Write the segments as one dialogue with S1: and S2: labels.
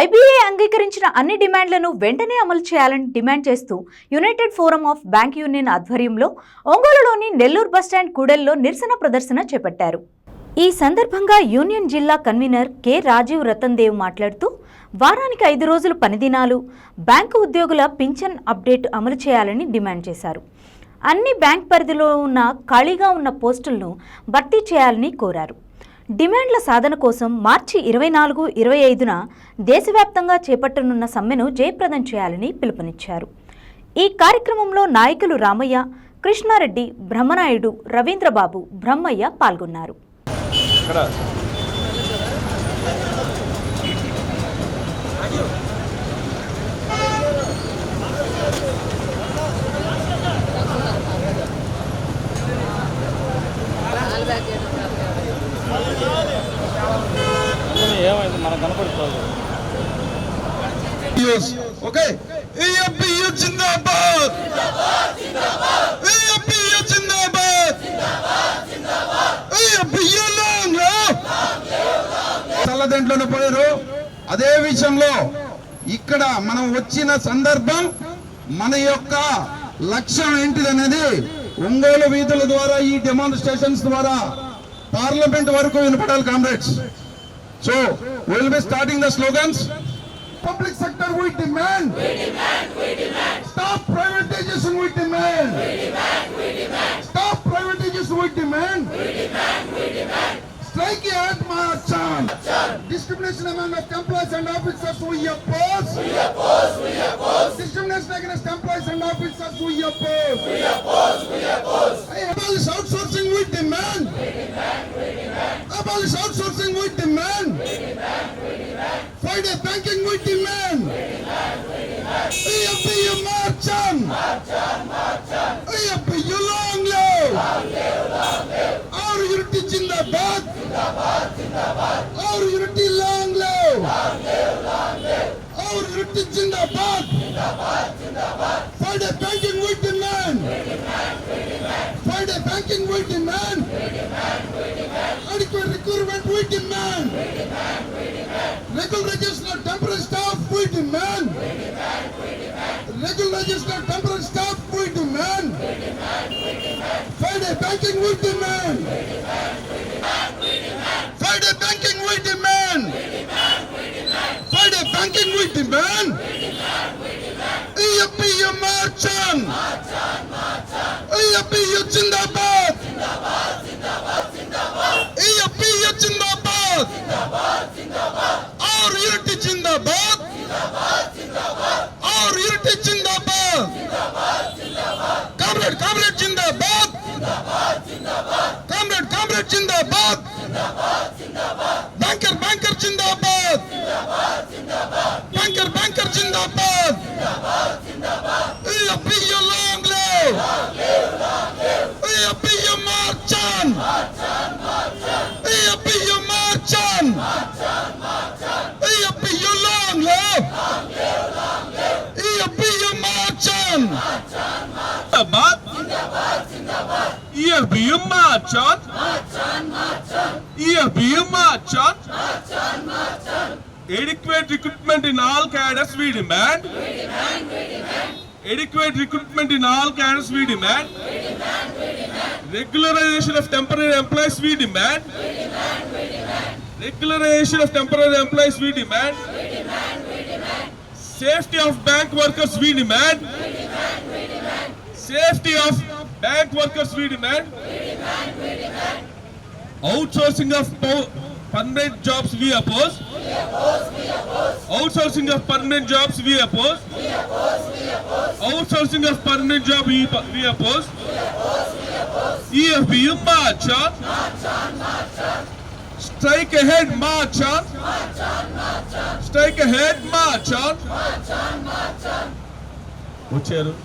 S1: IBA అంగీకరించిన అన్ని డిమాండ్లను వెంటనే అమలు చేయాలని డిమాండ్ చేస్తూ United Forum of Bank Union ఆధ్వర్యంలో ఒంగోలులోని నెల్లూరు బస్టాండ్ కూడెల్లో నిరసన ప్రదర్శన చేపట్టారు. ఈ సందర్భంగా యూనియన్ జిల్లా కన్వీనర్ కె. రాజీవ్ రతన్ దేవ్ మాట్లాడుతూ వారానికి ఐదు రోజులు పనిదినాలు బ్యాంకు ఉద్యోగుల పింఛన్ అప్డేట్ అమలు చేయాలని డిమాండ్ చేశారు. అన్ని బ్యాంక్ పరిధిలో ఉన్న ఖాళీగా ఉన్న పోస్టులను భర్తీ చేయాలని కోరారు. డిమాండ్ల సాధన కోసం మార్చి ఇరవై నాలుగు ఇరవై ఐదున దేశవ్యాప్తంగా చేపట్టనున్న సమ్మెను జయప్రదం చేయాలని పిలుపునిచ్చారు. ఈ కార్యక్రమంలో నాయకులు రామయ్య కృష్ణారెడ్డి బ్రహ్మనాయుడు రవీంద్రబాబు బ్రహ్మయ్య పాల్గొన్నారు.
S2: ఇక్కడ ఏమైంది? మనకు కనపడుతుంది.
S3: అదే విషయంలో ఇక్కడ మనం వచ్చిన సందర్భం మన యొక్క లక్ష్యం ఏంటిదనేది ఒంగోలు వీధుల ద్వారా ఈ డెమాన్స్ట్రేషన్స్ ద్వారా పార్లమెంట్ వరకు వినపడాలి comrades so will be starting the slogans public sector we demand. We demand, we demand. Stop privatization we demand. We demand, we demand. Stop privatization we demand. We demand, we demand. Strike at march on. Discrimination among the employees and officers we oppose. We oppose, we oppose. Discrimination against employees and officers we oppose. We oppose, we oppose. Abolish outsourcing with the man. Abolish outsourcing with the man. Fight the banking with the man. EFBU march on. EFBU long live. Our unity Jindabad. Our unity long live. Our unity Jindabad. Fight the banking Regular register temporary staff, we man. Regular register temporary staff, we demand. Friday banking, we demand. Friday banking, we demand. Friday banking, we demand. EFPU march on. EFPU Jindabad. जिंदाबाद और unity जिंदाबाद comrade comrade जिंदाबाद comrade comrade जिंदाबाद banker banker जिंदाबाद banker banker जिंदाबाद long live मार्चन मार्चन
S2: मार्चन EFBU Ihr on. EFBU march on. Adequate recruitment in all cadres we demand. Adequate recruitment in all cadres we demand. Regularization of temporary employees we demand. Regularization of temporary employees we demand. Safety of bank workers we demand. Safety of bank workers we demand. Outsourcing of po- permanent jobs we oppose. Outsourcing of permanent jobs we oppose. Outsourcing of permanent job we, we oppose. EFBU march on. Strike ahead march on. Strike ahead march on. వచ్చారు ఈ శబ్దం అనేది చాలా దూరం వినిపించింది central government దాకా వెళ్ళింది ఎందుకంటే ఇంటెలిజెన్స్ వాళ్ళు ఉన్నారు ఇక్కడే
S3: Going to strike march on! March on, march on! EFPU march on! March on, march on! EFPU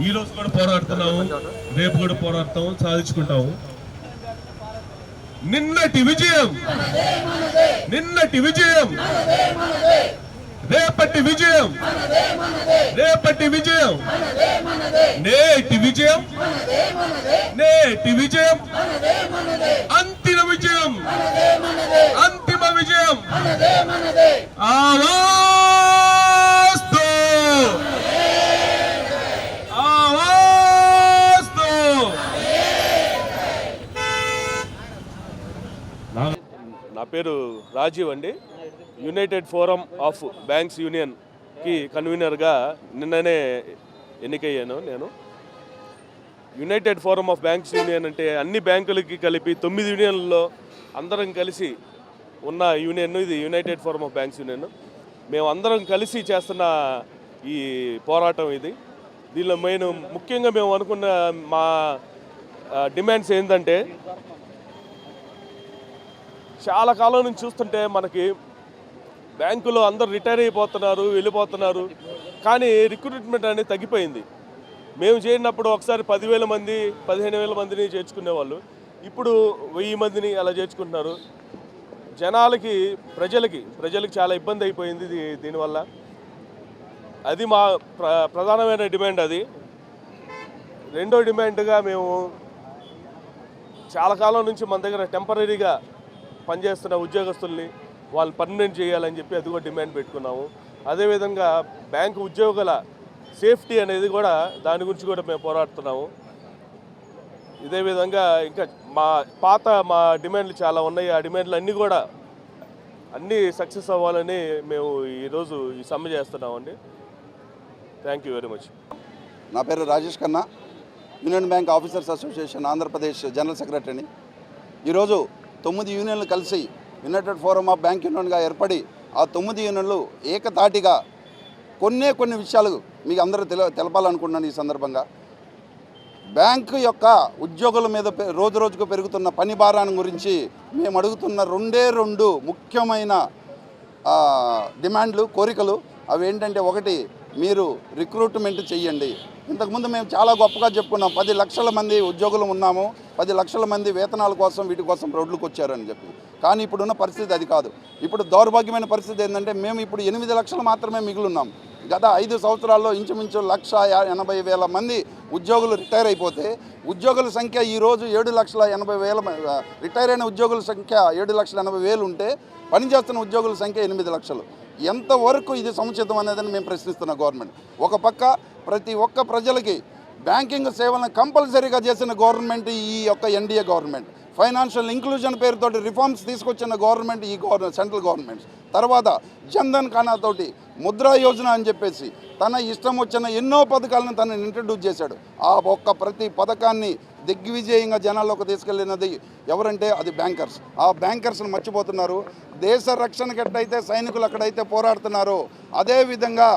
S2: ఈ రోజు కూడా పోరాడుతున్నాము. రేపు కూడా పోరాడతాము. సాధించుకుంటాము. నిన్నటి విజయం. నిన్నటి విజయం. రేపటి విజయం. రేపటి విజయం. నేటి విజయం. నేటి విజయం. అంత విజయం అంతిమ విజయం ఆవాస్తు ఆవాస్తు నా పేరు రాజీవ్ అండి. యునైటెడ్ ఫోరం ఆఫ్ బ్యాంక్స్ యూనియన్కి కన్వీనర్గా నిన్ననే ఎన్నికయ్యాను నేను. United Forum of Banks Union అంటే అన్ని బ్యాంకులకి కలిపి తొమ్మిది యూనియన్లలో అందరం కలిసి ఉన్న యూనియన్ ఇది United Forum of Banks Union మేము అందరం కలిసి చేస్తున్న ఈ పోరాటం ఇది. దీనిలో మెయిన్ ముఖ్యంగా మేము అనుకున్న మా డిమాండ్స్ ఏంటంటే చాలా కాలం నుంచి చూస్తుంటే మనకి బ్యాంకులో అందరు రిటైర్ అయిపోతున్నారు వెళ్ళిపోతున్నారు. కానీ రిక్రూట్మెంట్ అనేది తగ్గిపోయింది. మేము చేరినప్పుడు ఒకసారి పదివేల మంది పదిహేను వేల మందిని చేర్చుకునేవాళ్ళు ఇప్పుడు వెయ్యి మందిని అలా చేర్చుకుంటున్నారు. జనాలకి ప్రజలకి ప్రజలకి చాలా ఇబ్బంది అయిపోయింది దీనివల్ల. అది మా ప్ర ప్రధానమైన డిమాండ్ అది. రెండో డిమాండ్గా మేము చాలా కాలం నుంచి మన దగ్గర టెంపరీగా పనిచేస్తున్న ఉద్యోగస్తుల్ని వాళ్ళు పర్మనెంట్ చేయాలని చెప్పి అది కూడా డిమాండ్ పెట్టుకున్నాము. అదేవిధంగా బ్యాంకు ఉద్యోగుల సేఫ్టీ అనేది కూడా దాని గురించి కూడా మేము పోరాడుతున్నాము. ఇదే విధంగా ఇంకా మా పాత మా డిమాండ్లు చాలా ఉన్నాయి. ఆ డిమాండ్లు అన్నీ కూడా అన్నీ సక్సెస్ అవ్వాలని మేము ఈరోజు ఈ సమ్మె చేస్తున్నామండి. థ్యాంక్ యూ వెరీ మచ్
S3: నా పేరు Rajesh Khanna. Union bank officers association Andhra Pradesh general సెక్రటరీని. ఈరోజు తొమ్మిది యూనియన్లు కలిసి యునైటెడ్ ఫోరం ఆఫ్ బ్యాంక్ యూనియన్గా ఏర్పడి ఆ తొమ్మిది యూనియన్లు ఏకతాటిగా కొన్నే కొన్ని విషయాలు మీకు అందరూ తెల తెలపాలనుకుంటున్నాను ఈ సందర్భంగా. బ్యాంకు యొక్క ఉద్యోగుల మీద పె- రోజు రోజుకు పెరుగుతున్న పని భారాన్ని గురించి మేము అడుగుతున్న రెండే రెండు ముఖ్యమైన డిమాండ్లు కోరికలు అవి ఏంటంటే ఒకటి మీరు రిక్రూట్మెంట్ చెయ్యండి. ఇంతకుముందు మేము చాలా గొప్పగా చెప్పుకున్నాం పది లక్షల మంది ఉద్యోగులు ఉన్నాము పది లక్షల మంది వేతనాల కోసం వీటి కోసం రోడ్లకు వచ్చారని చెప్పి. కానీ ఇప్పుడున్న పరిస్థితి అది కాదు. ఇప్పుడు దౌర్భాగ్యమైన పరిస్థితి ఏంటంటే మేము ఇప్పుడు ఎనిమిది లక్షలు మాత్రమే మిగులున్నాం. గత ఐదు సంవత్సరాల్లో ఇంచుమించు లక్ష ఎనభై వేల మంది ఉద్యోగులు రిటైర్ అయిపోతే ఉద్యోగుల సంఖ్య ఈరోజు ఏడు లక్షల ఎనభై వేల రిటైర్ అయిన ఉద్యోగుల సంఖ్య ఏడు లక్షల ఎనభై వేలు ఉంటే పనిచేస్తున్న ఉద్యోగుల సంఖ్య ఎనిమిది లక్షలు. ఎంతవరకు ఇది సముచితం అనేదని మేము ప్రశ్నిస్తున్నాం గవర్నమెంట్. ఒక పక్క ప్రతి ఒక్క ప్రజలకి బ్యాంకింగ్ సేవలను కంపల్సరీగా చేసిన గవర్నమెంట్ ఈ యొక్క ఎన్డీఏ గవర్నమెంట్. ఫైనాన్షియల్ ఇంక్లూజన్ పేరుతోటి రిఫార్మ్స్ తీసుకొచ్చిన గవర్నమెంట్ ఈ గవర్నమెంట్ సెంట్రల్ గవర్నమెంట్ తర్వాత జన్ధన్ ఖానా తోటి ముద్రా యోజన అని చెప్పేసి తన ఇష్టం వచ్చిన ఎన్నో పథకాలను తను ఇంట్రడ్యూస్ చేశాడు. ఆ ఒక్క ప్రతి పథకాన్ని దిగ్విజయంగా జనాల్లోకి తీసుకెళ్ళినది ఎవరంటే అది బ్యాంకర్స్ ఆ బ్యాంకర్స్ని మర్చిపోతున్నారు. దేశ రక్షణకి ఎట్టయితే సైనికులు అక్కడైతే పోరాడుతున్నారో అదేవిధంగా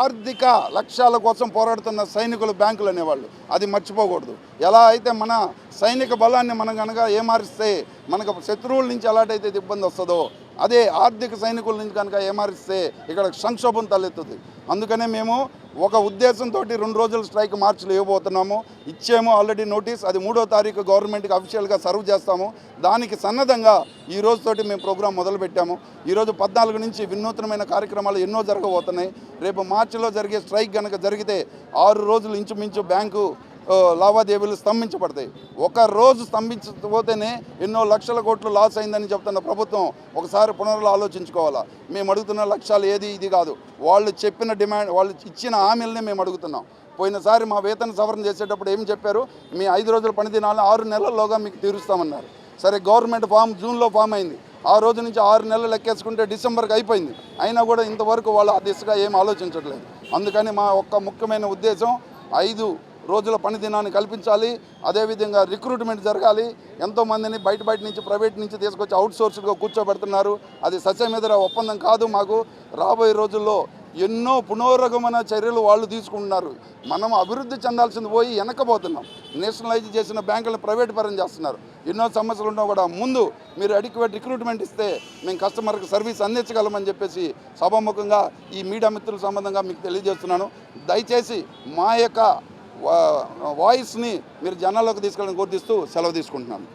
S3: ఆర్థిక లక్ష్యాల కోసం పోరాడుతున్న సైనికులు బ్యాంకులు అనేవాళ్ళు. అది మర్చిపోకూడదు. ఎలా అయితే మన సైనిక బలాన్ని మనం కనుక ఏమారిస్తే మనకు శత్రువుల నుంచి ఎలాటైతే ఇబ్బంది వస్తుందో అదే ఆర్థిక సైనికుల నుంచి కనుక ఏమారిస్తే ఇక్కడ సంక్షోభం తలెత్తుంది అందుకనే మేము ఒక ఉద్దేశంతో రెండు రోజుల స్ట్రైక్ మార్చులు ఇవ్వబోతున్నాము ఇచ్చేమో ఆల్రెడీ నోటీస్ అది మూడో తారీఖు గవర్నమెంట్కి అఫీషియల్గా సర్వ్ చేస్తాము. దానికి సన్నద్ధంగా ఈ రోజుతోటి మేము ప్రోగ్రాం మొదలుపెట్టాము ఈరోజు పద్నాలుగు నుంచి వినూత్నమైన కార్యక్రమాలు ఎన్నో జరగబోతున్నాయి. రేపు మార్చిలో జరిగే స్ట్రైక్ కనుక జరిగితే ఆరు రోజులు ఇంచుమించు బ్యాంకు లావాదేవీలు స్తంభించబడతాయి. ఒక రోజు స్తంభించకపోతేనే ఎన్నో లక్షల కోట్లు లాస్ అయిందని చెప్తున్న ప్రభుత్వం ఒకసారి పునరులు ఆలోచించుకోవాలా మేము అడుగుతున్న లక్ష్యాలు ఏది ఇది కాదు. వాళ్ళు చెప్పిన డిమాండ్ వాళ్ళు ఇచ్చిన హామీలనే మేము అడుగుతున్నాం. పోయినసారి మా వేతన సవరణ చేసేటప్పుడు ఏం చెప్పారు? మీ ఐదు రోజుల పనిదినాలని ఆరు నెలల్లోగా మీకు తీరుస్తామన్నారు. సరే గవర్నమెంట్ ఫామ్ జూన్లో ఫామ్ అయింది. ఆ రోజు నుంచి ఆరు నెలలు లెక్కేసుకుంటే డిసెంబర్కి అయిపోయింది. అయినా కూడా ఇంతవరకు వాళ్ళు ఆ దిశగా ఏం ఆలోచించట్లేదు. అందుకని మా ఒక్క ముఖ్యమైన ఉద్దేశం ఐదు రోజుల పని దినాన్ని కల్పించాలి. అదేవిధంగా రిక్రూట్మెంట్ జరగాలి. ఎంతోమందిని బయట బయట నుంచి ప్రైవేట్ నుంచి తీసుకొచ్చి అవుట్ సోర్స్గా కూర్చోబెడుతున్నారు. అది సస్యమేదర ఒప్పందం కాదు మాకు. రాబోయే రోజుల్లో ఎన్నో పునరగమన చర్యలు వాళ్ళు తీసుకుంటున్నారు. మనం అభివృద్ధి చెందాల్సింది పోయి వెనకపోతున్నాం నేషనలైజ్ చేసిన బ్యాంకులను ప్రైవేట్ పరం చేస్తున్నారు. ఎన్నో సమస్యలు ఉన్నా కూడా ముందు మీరు అడిక్వేట్ రిక్రూట్మెంట్ ఇస్తే మేము కస్టమర్కి సర్వీస్ అందించగలమని చెప్పేసి సభాముఖంగా ఈ మీడియా మిత్రుల సంబంధంగా మీకు తెలియజేస్తున్నాను. దయచేసి మా యొక్క వాయిస్ని మీరు జనాల్లోకి తీసుకెళ్ళని గుర్తిస్తూ సెలవు తీసుకుంటున్నాను.